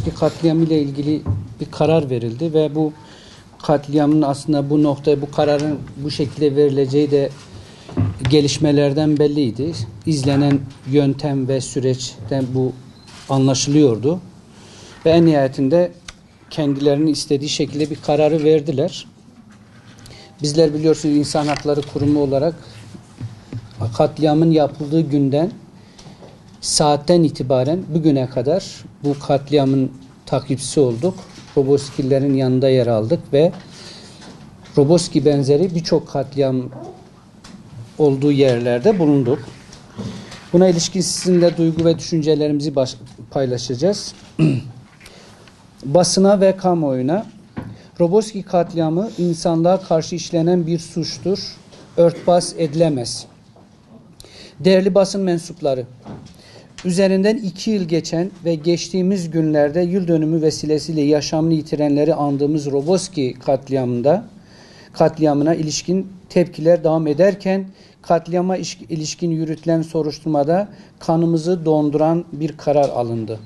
Roboski katliamı ile ilgili bir karar verildi ve bu katliamın aslında bu noktaya bu kararın bu şekilde verileceği de gelişmelerden belliydi. İzlenen yöntem ve süreçten bu anlaşılıyordu. Ve en nihayetinde kendilerinin istediği şekilde bir kararı verdiler. Bizler biliyorsunuz insan hakları kurumu olarak katliamın yapıldığı günden saatten itibaren bugüne kadar bu katliamın takipçisi olduk. Roboskilerin yanında yer aldık ve Roboski benzeri birçok katliam olduğu yerlerde bulunduk. Buna ilişkin sizinle duygu ve düşüncelerimizi paylaşacağız. Basına ve kamuoyuna Roboski katliamı insanlığa karşı işlenen bir suçtur. Örtbas edilemez. Değerli basın mensupları, üzerinden iki yıl geçen ve geçtiğimiz günlerde yıl dönümü vesilesiyle yaşamını yitirenleri andığımız Roboski katliamında katliamına ilişkin tepkiler devam ederken katliama iş- ilişkin yürütülen soruşturmada kanımızı donduran bir karar alındı.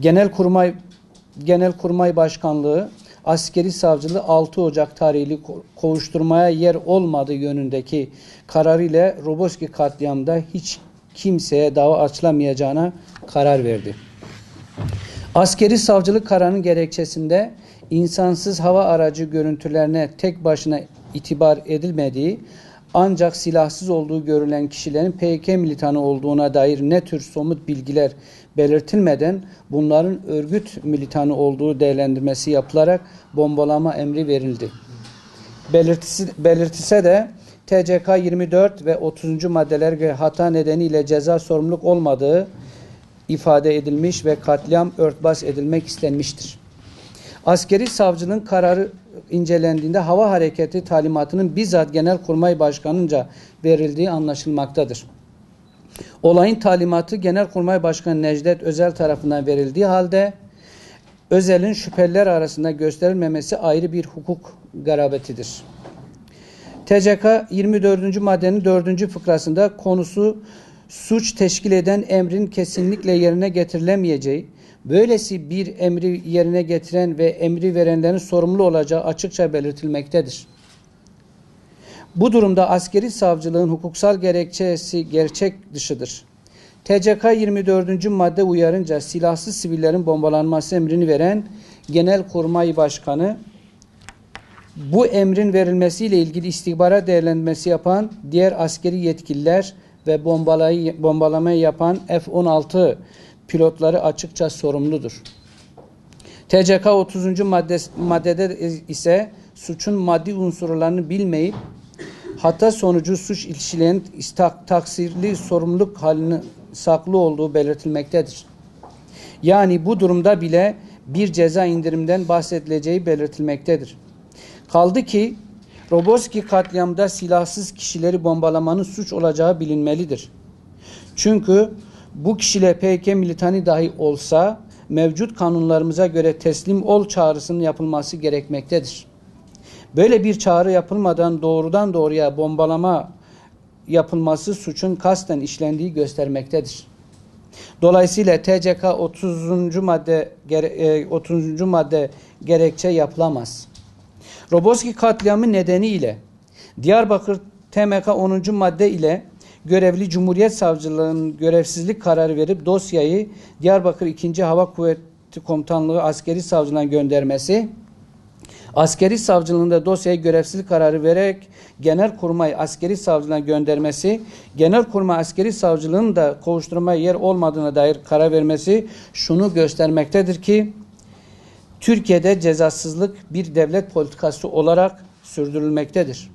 Genelkurmay Genelkurmay Başkanlığı askeri savcılığı 6 Ocak tarihli ko- kovuşturmaya yer olmadığı yönündeki kararı ile Roboski katliamında hiç kimseye dava açılamayacağına karar verdi. Askeri savcılık kararının gerekçesinde insansız hava aracı görüntülerine tek başına itibar edilmediği ancak silahsız olduğu görülen kişilerin PKK militanı olduğuna dair ne tür somut bilgiler belirtilmeden bunların örgüt militanı olduğu değerlendirmesi yapılarak bombalama emri verildi. Belirtisi, belirtise de TCK 24 ve 30. maddeler hata nedeniyle ceza sorumluluk olmadığı ifade edilmiş ve katliam örtbas edilmek istenmiştir. Askeri savcının kararı incelendiğinde hava hareketi talimatının bizzat Genelkurmay Başkanı'nca verildiği anlaşılmaktadır. Olayın talimatı Genelkurmay Başkanı Necdet Özel tarafından verildiği halde Özel'in şüpheliler arasında gösterilmemesi ayrı bir hukuk garabetidir. TCK 24. maddenin 4. fıkrasında konusu suç teşkil eden emrin kesinlikle yerine getirilemeyeceği, böylesi bir emri yerine getiren ve emri verenlerin sorumlu olacağı açıkça belirtilmektedir. Bu durumda askeri savcılığın hukuksal gerekçesi gerçek dışıdır. TCK 24. madde uyarınca silahsız sivillerin bombalanması emrini veren Genelkurmay Başkanı bu emrin verilmesiyle ilgili istihbarat değerlendirmesi yapan diğer askeri yetkililer ve bombalayı, bombalamayı yapan F-16 pilotları açıkça sorumludur. TCK 30. Madde, maddede ise suçun maddi unsurlarını bilmeyip hata sonucu suç işleyen istak- taksirli sorumluluk halini saklı olduğu belirtilmektedir. Yani bu durumda bile bir ceza indirimden bahsedileceği belirtilmektedir. Kaldı ki Roboski katliamda silahsız kişileri bombalamanın suç olacağı bilinmelidir. Çünkü bu kişiler PKK militanı dahi olsa mevcut kanunlarımıza göre teslim ol çağrısının yapılması gerekmektedir. Böyle bir çağrı yapılmadan doğrudan doğruya bombalama yapılması suçun kasten işlendiği göstermektedir. Dolayısıyla TCK 30. madde gere- e, 30. madde gerekçe yapılamaz. Roboski katliamı nedeniyle Diyarbakır TMK 10. madde ile görevli Cumhuriyet Savcılığı'nın görevsizlik kararı verip dosyayı Diyarbakır 2. Hava Kuvveti Komutanlığı askeri savcılığına göndermesi askeri savcılığında dosyayı görevsizlik kararı vererek Genelkurmay askeri savcılığına göndermesi, Genelkurmay askeri savcılığının da kovuşturmaya yer olmadığına dair karar vermesi şunu göstermektedir ki Türkiye'de cezasızlık bir devlet politikası olarak sürdürülmektedir.